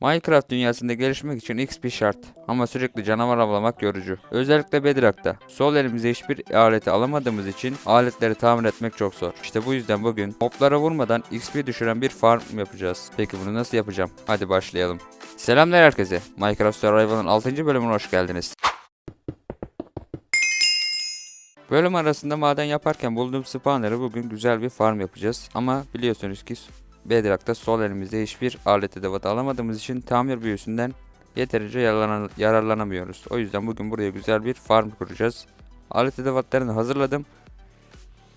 Minecraft dünyasında gelişmek için XP şart ama sürekli canavar avlamak yorucu. Özellikle Bedrock'ta. Sol elimize hiçbir aleti alamadığımız için aletleri tamir etmek çok zor. İşte bu yüzden bugün moblara vurmadan XP düşüren bir farm yapacağız. Peki bunu nasıl yapacağım? Hadi başlayalım. Selamlar herkese. Minecraft Survival'ın 6. bölümüne hoş geldiniz. Bölüm arasında maden yaparken bulduğum spawner'ı bugün güzel bir farm yapacağız. Ama biliyorsunuz ki Bedrock'ta sol elimizde hiçbir alet edevat alamadığımız için tamir büyüsünden yeterince yararlan- yararlanamıyoruz. O yüzden bugün buraya güzel bir farm kuracağız. Alet edevatlarını hazırladım.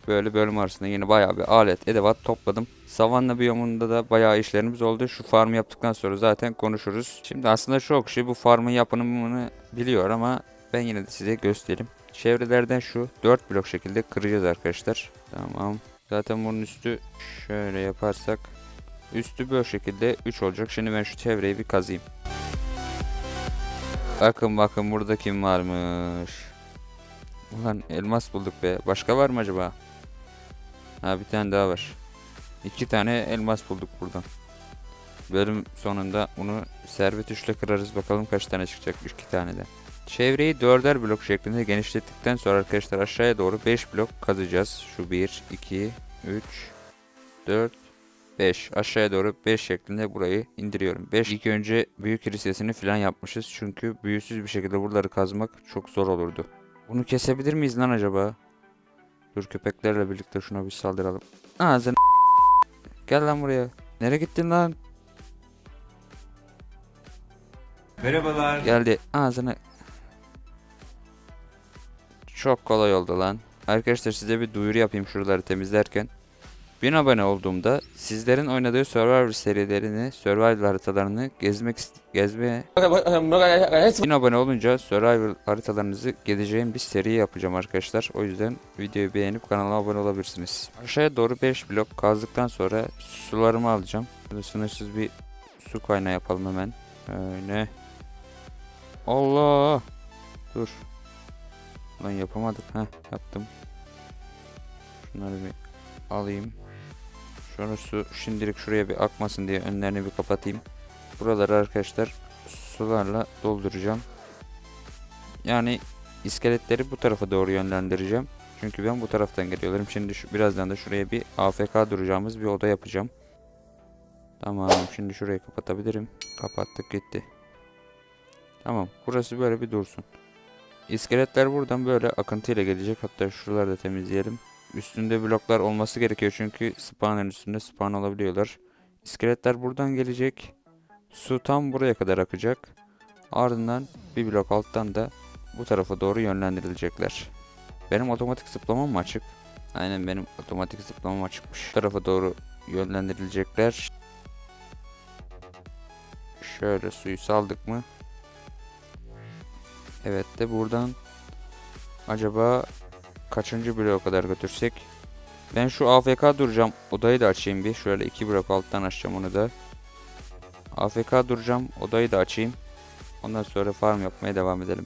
Böyle bölüm arasında yine bayağı bir alet edevat topladım. Savanna biyomunda da bayağı işlerimiz oldu. Şu farmı yaptıktan sonra zaten konuşuruz. Şimdi aslında çok kişi bu farmın yapımını biliyor ama ben yine de size göstereyim. Çevrelerden şu 4 blok şekilde kıracağız arkadaşlar. Tamam. Zaten bunun üstü şöyle yaparsak üstü böyle şekilde 3 olacak. Şimdi ben şu çevreyi bir kazıyım. Bakın bakın burada kim varmış. Ulan elmas bulduk be. Başka var mı acaba? Ha bir tane daha var. İki tane elmas bulduk buradan. Bölüm sonunda bunu servet üçle kırarız. Bakalım kaç tane çıkacak. İki tane de. Çevreyi dörder blok şeklinde genişlettikten sonra arkadaşlar aşağıya doğru 5 blok kazacağız. Şu 1, 2, 3, 4, 5. Aşağıya doğru 5 şeklinde burayı indiriyorum. 5 ilk önce büyük kilisesini falan yapmışız. Çünkü büyüsüz bir şekilde buraları kazmak çok zor olurdu. Bunu kesebilir miyiz lan acaba? Dur köpeklerle birlikte şuna bir saldıralım. Ağzını Gel lan buraya. Nereye gittin lan? Merhabalar. Geldi. Ağzını. Çok kolay oldu lan. Arkadaşlar size bir duyuru yapayım şuraları temizlerken. 1000 abone olduğumda sizlerin oynadığı Survivor serilerini, Survivor haritalarını gezmek gezmeye 1000 abone olunca Survivor haritalarınızı gezeceğim bir seri yapacağım arkadaşlar. O yüzden videoyu beğenip kanala abone olabilirsiniz. Aşağıya doğru 5 blok kazdıktan sonra sularımı alacağım. Böyle sınırsız bir su kaynağı yapalım hemen. Öyle. Allah. Dur. Lan yapamadık. Heh yaptım. Şunları bir alayım. Şunu su şimdilik şuraya bir akmasın diye önlerini bir kapatayım. Buraları arkadaşlar sularla dolduracağım. Yani iskeletleri bu tarafa doğru yönlendireceğim. Çünkü ben bu taraftan geliyorum. Şimdi şu, birazdan da şuraya bir AFK duracağımız bir oda yapacağım. Tamam şimdi şurayı kapatabilirim. Kapattık gitti. Tamam burası böyle bir dursun. İskeletler buradan böyle akıntıyla gelecek. Hatta şuraları da temizleyelim. Üstünde bloklar olması gerekiyor çünkü spawn'ın üstünde spawn olabiliyorlar. İskeletler buradan gelecek. Su tam buraya kadar akacak. Ardından bir blok alttan da bu tarafa doğru yönlendirilecekler. Benim otomatik zıplamam mı açık? Aynen benim otomatik zıplamam açıkmış. Bu tarafa doğru yönlendirilecekler. Şöyle suyu saldık mı? Evet de buradan acaba kaçıncı bloğa kadar götürsek? Ben şu AFK duracağım. Odayı da açayım bir. Şöyle iki blok alttan açacağım onu da. AFK duracağım. Odayı da açayım. Ondan sonra farm yapmaya devam edelim.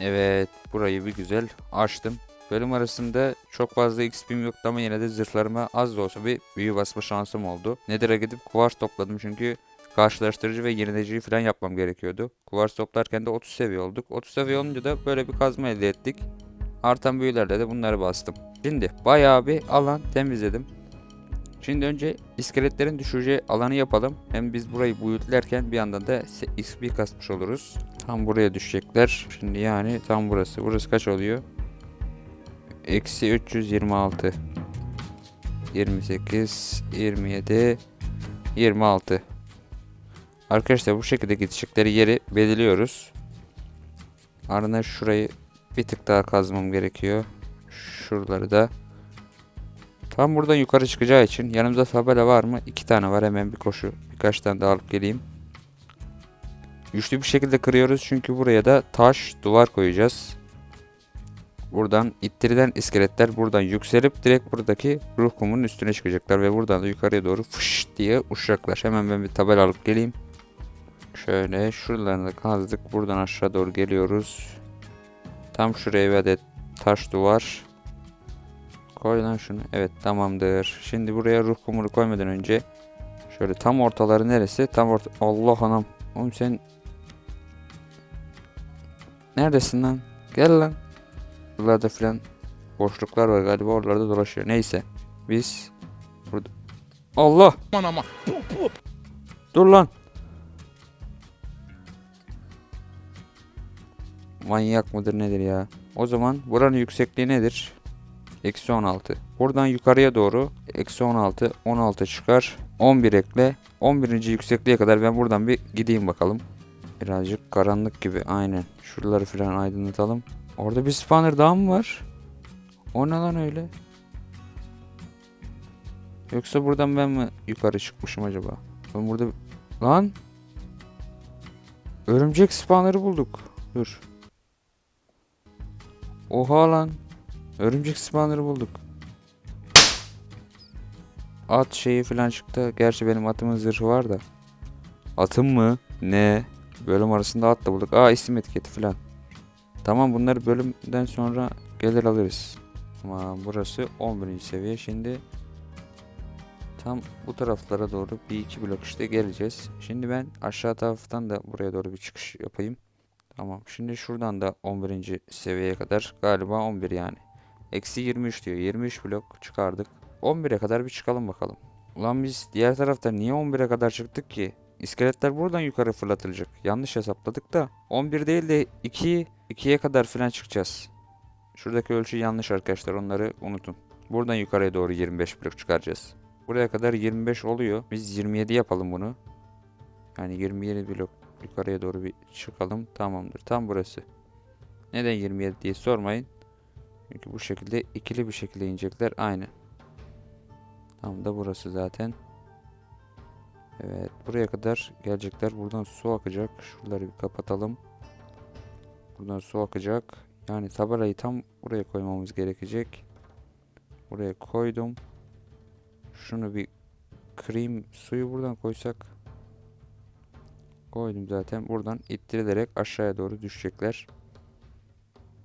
Evet. Burayı bir güzel açtım. Bölüm arasında çok fazla XP'm yoktu ama yine de zırhlarıma az da olsa bir büyü basma şansım oldu. Nether'a gidip kuvars topladım çünkü karşılaştırıcı ve yenileciyi falan yapmam gerekiyordu. Kuvars toplarken de 30 seviye olduk. 30 seviye olunca da böyle bir kazma elde ettik. Artan büyülerle de bunları bastım. Şimdi bayağı bir alan temizledim. Şimdi önce iskeletlerin düşeceği alanı yapalım. Hem biz burayı büyütlerken bir yandan da XP kasmış oluruz. Tam buraya düşecekler. Şimdi yani tam burası. Burası kaç oluyor? Eksi 326. 28, 27, 26. Arkadaşlar bu şekilde gidecekleri yeri belirliyoruz. Ardından şurayı bir tık daha kazmam gerekiyor. Şuraları da. Tam buradan yukarı çıkacağı için yanımızda tabela var mı? İki tane var hemen bir koşu. Birkaç tane daha alıp geleyim. Güçlü bir şekilde kırıyoruz çünkü buraya da taş duvar koyacağız. Buradan ittirilen iskeletler buradan yükselip direkt buradaki ruh kumunun üstüne çıkacaklar ve buradan da yukarıya doğru fış diye uçacaklar. Hemen ben bir tabela alıp geleyim. Şöyle şuralarını kazdık. Buradan aşağı doğru geliyoruz. Tam şuraya bir adet taş duvar. Koy lan şunu. Evet tamamdır. Şimdi buraya ruh kumuru koymadan önce Şöyle tam ortaları neresi? Tam orta... Allah anam. Oğlum sen... Neredesin lan? Gel lan. Buralarda filan boşluklar var galiba oralarda dolaşıyor. Neyse. Biz burada... Allah! Aman ama. Dur lan. Manyak mıdır nedir ya? O zaman buranın yüksekliği nedir? Eksi 16. Buradan yukarıya doğru eksi 16, 16 çıkar. 11 ekle. 11. yüksekliğe kadar ben buradan bir gideyim bakalım. Birazcık karanlık gibi aynen. Şuraları falan aydınlatalım. Orada bir spawner daha mı var? O ne lan öyle? Yoksa buradan ben mi yukarı çıkmışım acaba? Ben burada Lan. Örümcek spawner'ı bulduk. Dur. Oha lan. Örümcek spawner'ı bulduk. At şeyi falan çıktı. Gerçi benim atımın zırhı var da. Atım mı? Ne? Bölüm arasında at da bulduk. Aa isim etiketi falan. Tamam bunları bölümden sonra gelir alırız. Tamam burası 11. seviye. Şimdi Tam bu taraflara doğru bir iki blok işte geleceğiz. Şimdi ben aşağı taraftan da buraya doğru bir çıkış yapayım. Tamam. Şimdi şuradan da 11. seviyeye kadar galiba 11 yani. Eksi 23 diyor. 23 blok çıkardık. 11'e kadar bir çıkalım bakalım. Ulan biz diğer tarafta niye 11'e kadar çıktık ki? İskeletler buradan yukarı fırlatılacak. Yanlış hesapladık da 11 değil de 2 2'ye kadar falan çıkacağız. Şuradaki ölçü yanlış arkadaşlar. Onları unutun. Buradan yukarıya doğru 25 blok çıkaracağız. Buraya kadar 25 oluyor. Biz 27 yapalım bunu. Yani 27 blok yukarıya doğru bir çıkalım. Tamamdır. Tam burası. Neden 27 diye sormayın. Çünkü bu şekilde ikili bir şekilde inecekler. Aynı. Tam da burası zaten. Evet. Buraya kadar gelecekler. Buradan su akacak. Şuraları bir kapatalım. Buradan su akacak. Yani tabelayı tam buraya koymamız gerekecek. Buraya koydum. Şunu bir kırayım. Suyu buradan koysak. Koydum zaten. Buradan ittirilerek aşağıya doğru düşecekler.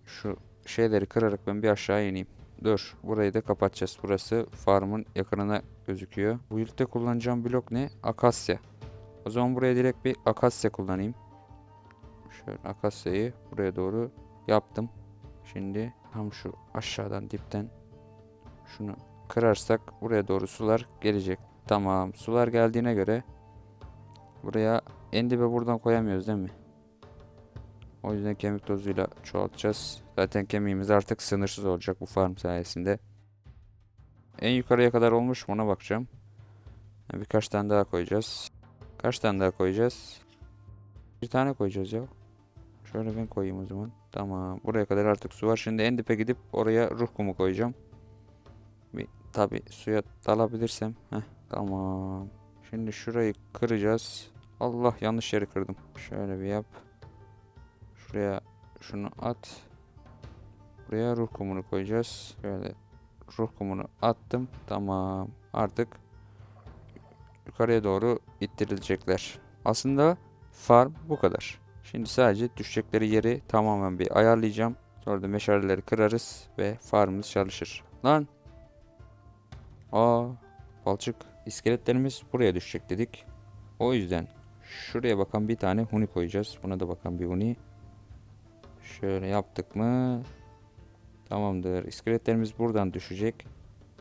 Şu şeyleri kırarak ben bir aşağı ineyim. Dur. Burayı da kapatacağız. Burası farmın yakınına gözüküyor. Bu yılda kullanacağım blok ne? Akasya. O zaman buraya direkt bir akasya kullanayım. Şöyle akasyayı buraya doğru yaptım. Şimdi tam şu aşağıdan dipten şunu kırarsak buraya doğru sular gelecek. Tamam sular geldiğine göre buraya en dibe buradan koyamıyoruz değil mi? O yüzden kemik tozuyla çoğaltacağız. Zaten kemiğimiz artık sınırsız olacak bu farm sayesinde. En yukarıya kadar olmuş mu ona bakacağım. Birkaç tane daha koyacağız. Kaç tane daha koyacağız? Bir tane koyacağız ya. Şöyle ben koyayım o zaman. Tamam. Buraya kadar artık su var. Şimdi en dipe gidip oraya ruh kumu koyacağım. Bir tabi suya dalabilirsem. Heh, tamam. Şimdi şurayı kıracağız. Allah yanlış yeri kırdım. Şöyle bir yap. Şuraya şunu at. Buraya ruh kumunu koyacağız. Şöyle ruh kumunu attım. Tamam. Artık yukarıya doğru ittirilecekler. Aslında farm bu kadar. Şimdi sadece düşecekleri yeri tamamen bir ayarlayacağım. Sonra da meşaleleri kırarız ve farmımız çalışır. Lan. Aa, balçık. İskeletlerimiz buraya düşecek dedik. O yüzden şuraya bakan bir tane huni koyacağız. Buna da bakan bir huni. Şöyle yaptık mı? Tamamdır. İskeletlerimiz buradan düşecek.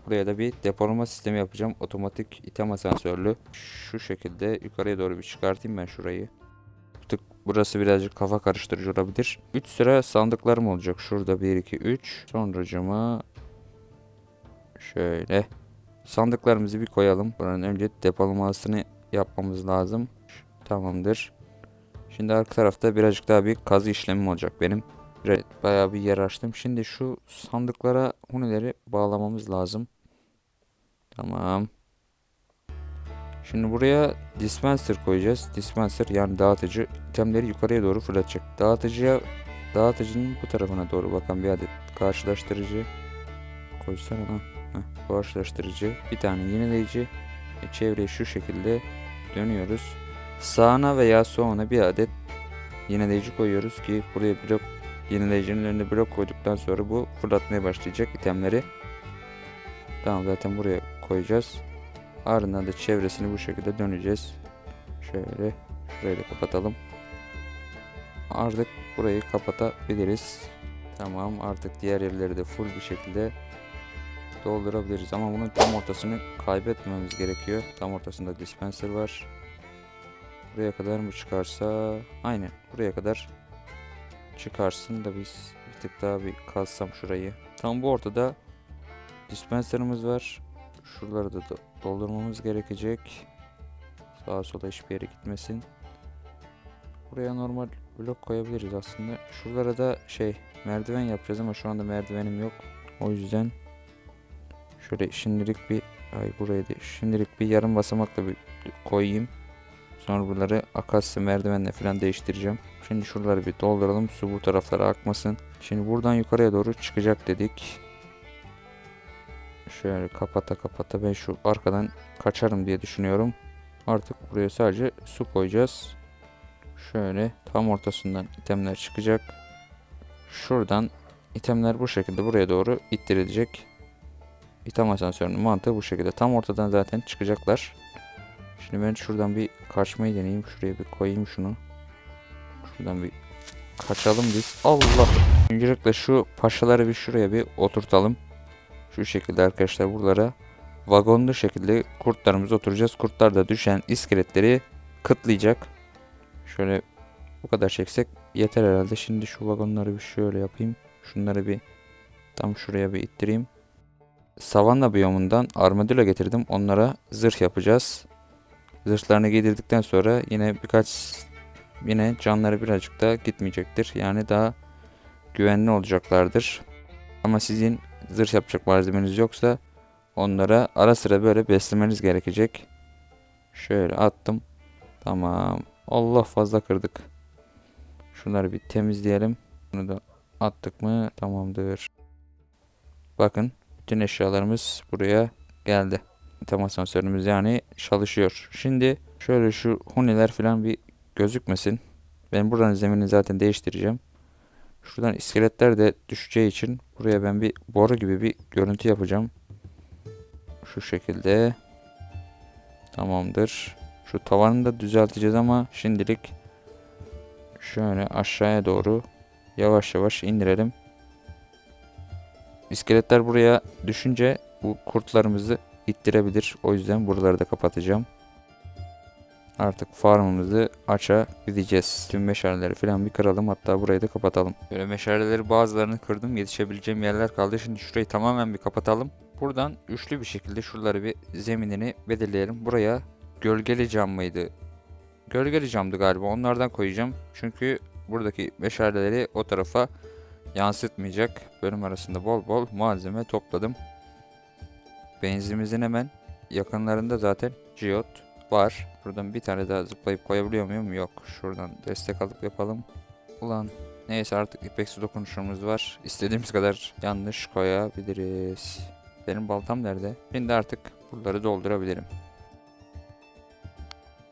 Buraya da bir depolama sistemi yapacağım. Otomatik item asansörlü. Şu şekilde yukarıya doğru bir çıkartayım ben şurayı. Tık burası birazcık kafa karıştırıcı olabilir. 3 sıra sandıklarım olacak. Şurada 1 2 3. Sonracıma şöyle sandıklarımızı bir koyalım. Buranın önce depolamasını yapmamız lazım. Tamamdır. Şimdi arka tarafta birazcık daha bir kazı işlemim olacak benim. Biraz- Bayağı bir yer açtım. Şimdi şu sandıklara hunileri bağlamamız lazım. Tamam. Şimdi buraya dispenser koyacağız. Dispenser yani dağıtıcı itemleri yukarıya doğru fırlatacak. Dağıtıcıya dağıtıcının bu tarafına doğru bakan bir adet karşılaştırıcı koysana lan. Heh, karşılaştırıcı. Bir tane yenileyici. E, çevreyi şu şekilde dönüyoruz. Sağına veya soluna bir adet yenileyici koyuyoruz ki buraya blok yenileyicinin önüne blok koyduktan sonra bu fırlatmaya başlayacak itemleri. Tamam zaten buraya koyacağız. Ardından da çevresini bu şekilde döneceğiz. Şöyle şurayı da kapatalım. Artık burayı kapatabiliriz. Tamam artık diğer yerleri de full bir şekilde doldurabiliriz. Ama bunun tam ortasını kaybetmememiz gerekiyor. Tam ortasında dispenser var. Buraya kadar mı çıkarsa? Aynen buraya kadar çıkarsın da biz bir tık daha bir kalsam şurayı. Tam bu ortada dispenserımız var. Şuraları da do- doldurmamız gerekecek. Sağa sola hiçbir yere gitmesin. Buraya normal blok koyabiliriz aslında. Şuralara da şey merdiven yapacağız ama şu anda merdivenim yok. O yüzden şöyle şimdilik bir ay buraya değil. Şimdilik bir yarım basamakla bir koyayım. Sonra buraları akasya merdivenle falan değiştireceğim. Şimdi şuraları bir dolduralım. Su bu taraflara akmasın. Şimdi buradan yukarıya doğru çıkacak dedik. Şöyle kapata kapata ben şu arkadan kaçarım diye düşünüyorum. Artık buraya sadece su koyacağız. Şöyle tam ortasından itemler çıkacak. Şuradan itemler bu şekilde buraya doğru ittirilecek. İtem asansörünün mantığı bu şekilde. Tam ortadan zaten çıkacaklar. Şimdi ben şuradan bir kaçmayı deneyeyim. Şuraya bir koyayım şunu. Şuradan bir kaçalım biz. Allah! Öncelikle şu paşaları bir şuraya bir oturtalım. Şu şekilde arkadaşlar buralara vagonlu şekilde kurtlarımız oturacağız. Kurtlar da düşen iskeletleri kıtlayacak. Şöyle bu kadar çeksek yeter herhalde. Şimdi şu vagonları bir şöyle yapayım. Şunları bir tam şuraya bir ittireyim. Savanna biyomundan armadillo getirdim. Onlara zırh yapacağız. Zırhlarını giydirdikten sonra yine birkaç yine canları birazcık da gitmeyecektir. Yani daha güvenli olacaklardır. Ama sizin zırh yapacak malzemeniz yoksa onlara ara sıra böyle beslemeniz gerekecek. Şöyle attım. Tamam. Allah fazla kırdık. Şunları bir temizleyelim. Bunu da attık mı tamamdır. Bakın bütün eşyalarımız buraya geldi. Tam asansörümüz yani çalışıyor. Şimdi şöyle şu huniler falan bir gözükmesin. Ben buradan zemini zaten değiştireceğim. Şuradan iskeletler de düşeceği için buraya ben bir boru gibi bir görüntü yapacağım. Şu şekilde. Tamamdır. Şu tavanı da düzelteceğiz ama şimdilik şöyle aşağıya doğru yavaş yavaş indirelim. İskeletler buraya düşünce bu kurtlarımızı ittirebilir. O yüzden buraları da kapatacağım. Artık farmımızı açabileceğiz. Tüm meşaleleri falan bir kıralım. Hatta burayı da kapatalım. Böyle meşaleleri bazılarını kırdım. Yetişebileceğim yerler kaldı. Şimdi şurayı tamamen bir kapatalım. Buradan üçlü bir şekilde şuraları bir zeminini belirleyelim. Buraya gölgeli cam mıydı? Gölgeli camdı galiba. Onlardan koyacağım. Çünkü buradaki meşaleleri o tarafa yansıtmayacak. Bölüm arasında bol bol malzeme topladım. Benzimizin hemen yakınlarında zaten Geot var. Buradan bir tane daha zıplayıp koyabiliyor muyum? Yok. Şuradan destek alıp yapalım. Ulan neyse artık ipeksi dokunuşumuz var. İstediğimiz kadar yanlış koyabiliriz. Benim baltam nerede? Şimdi artık buraları doldurabilirim.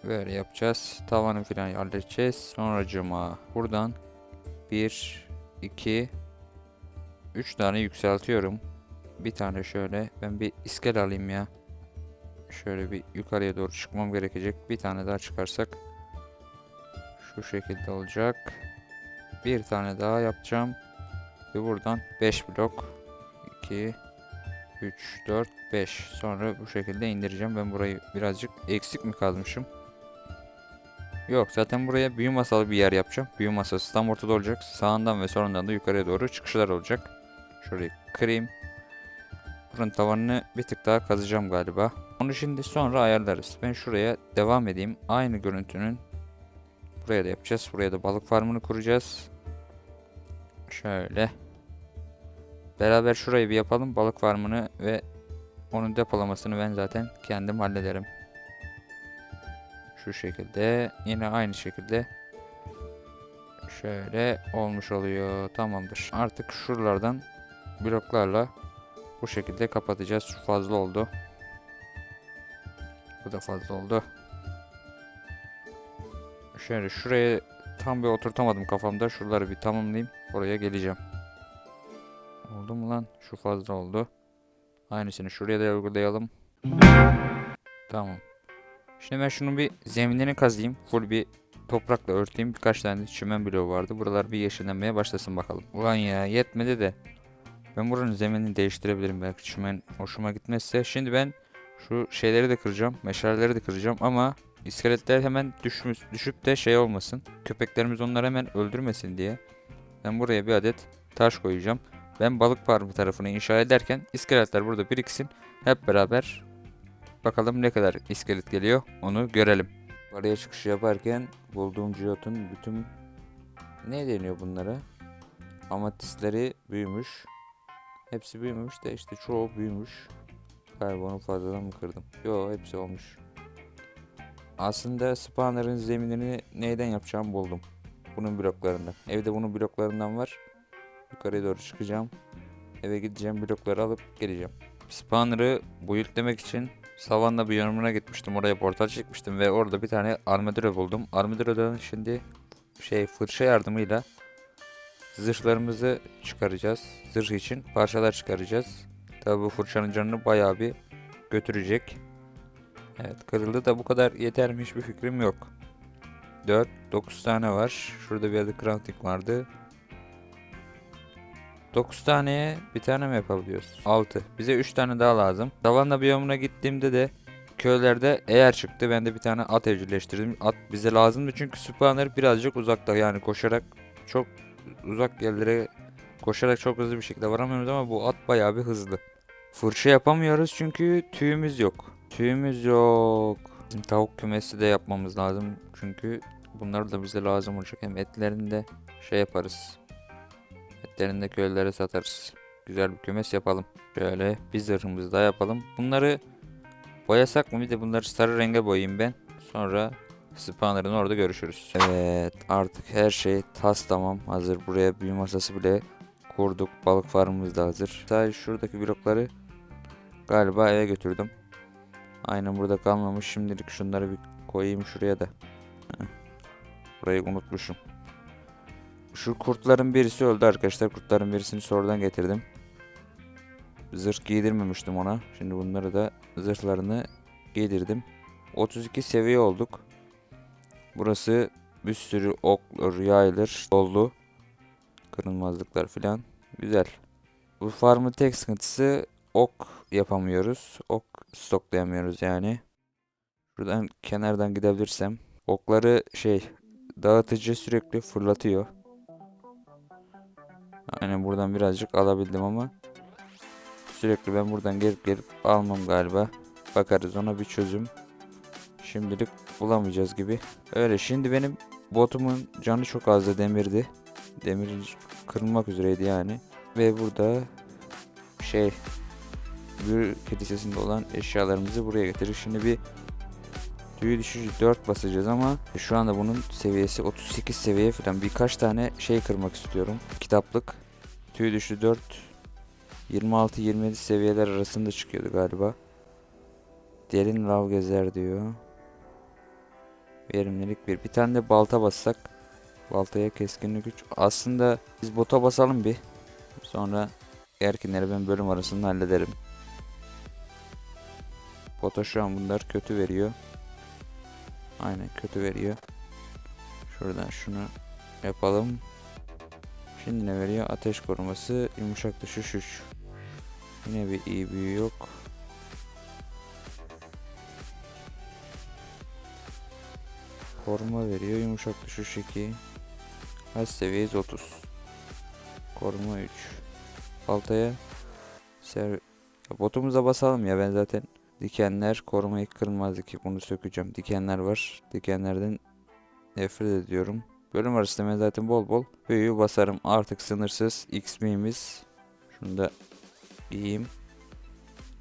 Böyle yapacağız. Tavanı falan halledeceğiz. Sonracıma buradan 1, 2, 3 tane yükseltiyorum. Bir tane şöyle. Ben bir iskel alayım ya. Şöyle bir yukarıya doğru çıkmam gerekecek. Bir tane daha çıkarsak. Şu şekilde olacak. Bir tane daha yapacağım. Ve buradan 5 blok. 2, 3, 4, 5. Sonra bu şekilde indireceğim. Ben burayı birazcık eksik mi kazmışım? Yok zaten buraya büyü masalı bir yer yapacağım. Büyü masası tam ortada olacak. Sağından ve solundan da yukarıya doğru çıkışlar olacak. Şurayı kırayım. Buranın tavanını bir tık daha kazacağım galiba. Onu şimdi sonra ayarlarız. Ben şuraya devam edeyim. Aynı görüntünün buraya da yapacağız. Buraya da balık farmını kuracağız. Şöyle. Beraber şurayı bir yapalım. Balık farmını ve onun depolamasını ben zaten kendim hallederim. Şu şekilde. Yine aynı şekilde. Şöyle olmuş oluyor. Tamamdır. Artık şuralardan bloklarla bu şekilde kapatacağız. Şu fazla oldu. Bu da fazla oldu. Şöyle şuraya tam bir oturtamadım kafamda. Şuraları bir tamamlayayım. Oraya geleceğim. Oldu mu lan? Şu fazla oldu. Aynısını şuraya da uygulayalım. Tamam. Şimdi ben şunun bir zeminini kazıyım. Full bir toprakla örteyim. Birkaç tane çimen bloğu vardı. Buralar bir yeşillenmeye başlasın bakalım. Ulan ya yetmedi de. Ben buranın zeminini değiştirebilirim belki çimen hoşuma gitmezse. Şimdi ben şu şeyleri de kıracağım. Meşaleleri de kıracağım ama iskeletler hemen düşmüş, düşüp de şey olmasın. Köpeklerimiz onları hemen öldürmesin diye. Ben buraya bir adet taş koyacağım. Ben balık farmı tarafını inşa ederken iskeletler burada biriksin. Hep beraber bakalım ne kadar iskelet geliyor onu görelim. Oraya çıkış yaparken bulduğum ciyotun bütün ne deniyor bunlara? Amatistleri büyümüş. Hepsi büyümüş de işte çoğu büyümüş. Galiba onu fazladan mı kırdım? Yo hepsi olmuş. Aslında spawner'ın zeminini neyden yapacağımı buldum. Bunun bloklarından. Evde bunun bloklarından var. Yukarıya doğru çıkacağım. Eve gideceğim blokları alıp geleceğim. Spawner'ı buildlemek için Savanna bir yorumuna gitmiştim. Oraya portal çekmiştim ve orada bir tane armadillo buldum. Armadillo'dan şimdi şey fırça yardımıyla zırhlarımızı çıkaracağız. Zırh için parçalar çıkaracağız. Tabi bu fırçanın canını bayağı bir götürecek. Evet kırıldı da bu kadar yeter mi hiçbir fikrim yok. 4, 9 tane var. Şurada bir adet crafting vardı. 9 taneye bir tane mi yapabiliyoruz? 6. Bize 3 tane daha lazım. Savanna biyomuna gittiğimde de köylerde eğer çıktı. Ben de bir tane at evcilleştirdim. At bize lazımdı çünkü spawner birazcık uzakta. Yani koşarak çok uzak yerlere koşarak çok hızlı bir şekilde varamıyoruz ama bu at bayağı bir hızlı. Fırça yapamıyoruz çünkü tüyümüz yok. Tüyümüz yok. Bizim tavuk kümesi de yapmamız lazım. Çünkü bunlar da bize lazım olacak. Hem etlerini de şey yaparız. Etlerini de köylere satarız. Güzel bir kümes yapalım. Şöyle bir zırhımızı daha yapalım. Bunları boyasak mı? Bir de bunları sarı renge boyayayım ben. Sonra spawner'ın orada görüşürüz. Evet artık her şey tas tamam. Hazır buraya büyü masası bile kurduk. Balık farmımız da hazır. Sadece şuradaki blokları galiba eve götürdüm. Aynen burada kalmamış. Şimdilik şunları bir koyayım şuraya da. Burayı unutmuşum. Şu kurtların birisi öldü arkadaşlar. Kurtların birisini sonradan getirdim. Zırh giydirmemiştim ona. Şimdi bunları da zırhlarını giydirdim. 32 seviye olduk. Burası bir sürü oklar, yaylar oldu. Kırılmazlıklar filan. Güzel. Bu farmın tek sıkıntısı ok yapamıyoruz. Ok stoklayamıyoruz yani. Buradan kenardan gidebilirsem. Okları şey dağıtıcı sürekli fırlatıyor. Aynen buradan birazcık alabildim ama sürekli ben buradan gelip gelip almam galiba. Bakarız ona bir çözüm. Şimdilik bulamayacağız gibi. Öyle şimdi benim botumun canı çok azdı demirdi. Demir kırılmak üzereydi yani. Ve burada şey bir kilisesinde olan eşyalarımızı buraya getirir. Şimdi bir tüy düşücü 4 basacağız ama şu anda bunun seviyesi 38 seviye falan. Birkaç tane şey kırmak istiyorum. Kitaplık. Tüy düşü 4 26-27 seviyeler arasında çıkıyordu galiba. Derin lav gezer diyor. Verimlilik bir. Bir tane de balta bassak. Baltaya keskinlik güç. Aslında biz bota basalım bir. Sonra erkinleri ben bölüm arasında hallederim. Bota şu an bunlar kötü veriyor. Aynen kötü veriyor. Şuradan şunu yapalım. Şimdi ne veriyor? Ateş koruması, yumuşak düşüş 3. Yine bir iyi büyü yok. Koruma veriyor. Yumuşak düşüş 2. Kaç seviyeyiz? 30. Koruma 3. Baltaya ser botumuza basalım ya ben zaten dikenler korumayı kırılmaz ki bunu sökeceğim. Dikenler var. Dikenlerden nefret ediyorum. Bölüm arasında ben zaten bol bol büyüyü basarım. Artık sınırsız XP'miz. Şunu da giyeyim.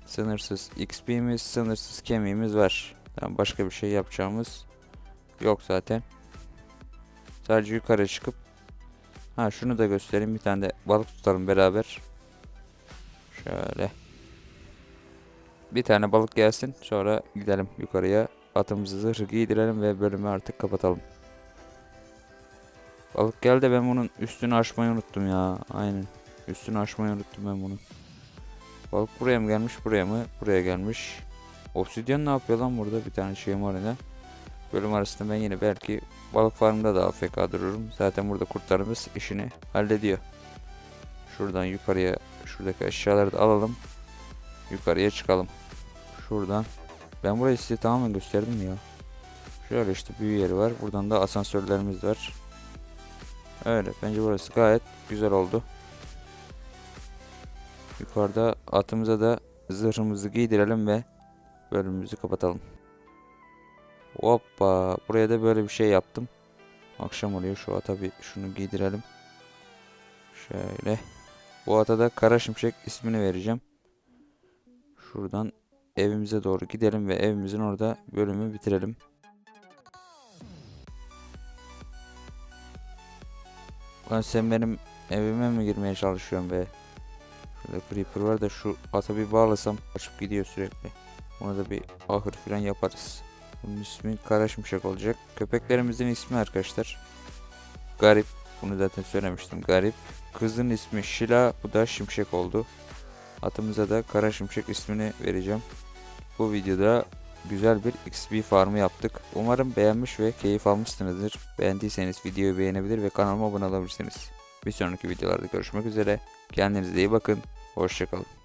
Sınırsız XP'miz, sınırsız kemiğimiz var. Yani başka bir şey yapacağımız yok zaten. Sadece yukarı çıkıp Ha şunu da göstereyim. Bir tane de balık tutalım beraber. Şöyle. Bir tane balık gelsin. Sonra gidelim yukarıya. Atımızı zırhı giydirelim ve bölümü artık kapatalım. Balık geldi ben bunun üstünü açmayı unuttum ya. Aynen. Üstünü açmayı unuttum ben bunun. Balık buraya mı gelmiş buraya mı? Buraya gelmiş. Obsidyen ne yapıyor lan burada bir tane şeyim var yine. Bölüm arasında ben yine belki balık farmında da AFK dururum. Zaten burada kurtlarımız işini hallediyor. Şuradan yukarıya şuradaki eşyaları da alalım. Yukarıya çıkalım. Şuradan. Ben burayı size tamamen gösterdim ya. Şöyle işte büyü yeri var. Buradan da asansörlerimiz var. Öyle. Bence burası gayet güzel oldu. Yukarıda atımıza da zırhımızı giydirelim ve bölümümüzü kapatalım. Hoppa. Buraya da böyle bir şey yaptım. Akşam oluyor. Şu ata bir şunu giydirelim. Şöyle. Bu ata da Kara Şimşek ismini vereceğim. Şuradan evimize doğru gidelim ve evimizin orada bölümü bitirelim. Lan sen benim evime mi girmeye çalışıyorsun be? Şurada creeper var da şu ata bir bağlasam açıp gidiyor sürekli. Ona da bir ahır falan yaparız. Bunun ismi Kara Şimşek olacak. Köpeklerimizin ismi arkadaşlar. Garip. Bunu zaten söylemiştim. Garip. Kızın ismi Şila. Bu da Şimşek oldu. Atımıza da Kara Şimşek ismini vereceğim. Bu videoda güzel bir XP farmı yaptık. Umarım beğenmiş ve keyif almışsınızdır. Beğendiyseniz videoyu beğenebilir ve kanalıma abone olabilirsiniz. Bir sonraki videolarda görüşmek üzere. Kendinize iyi bakın. Hoşçakalın.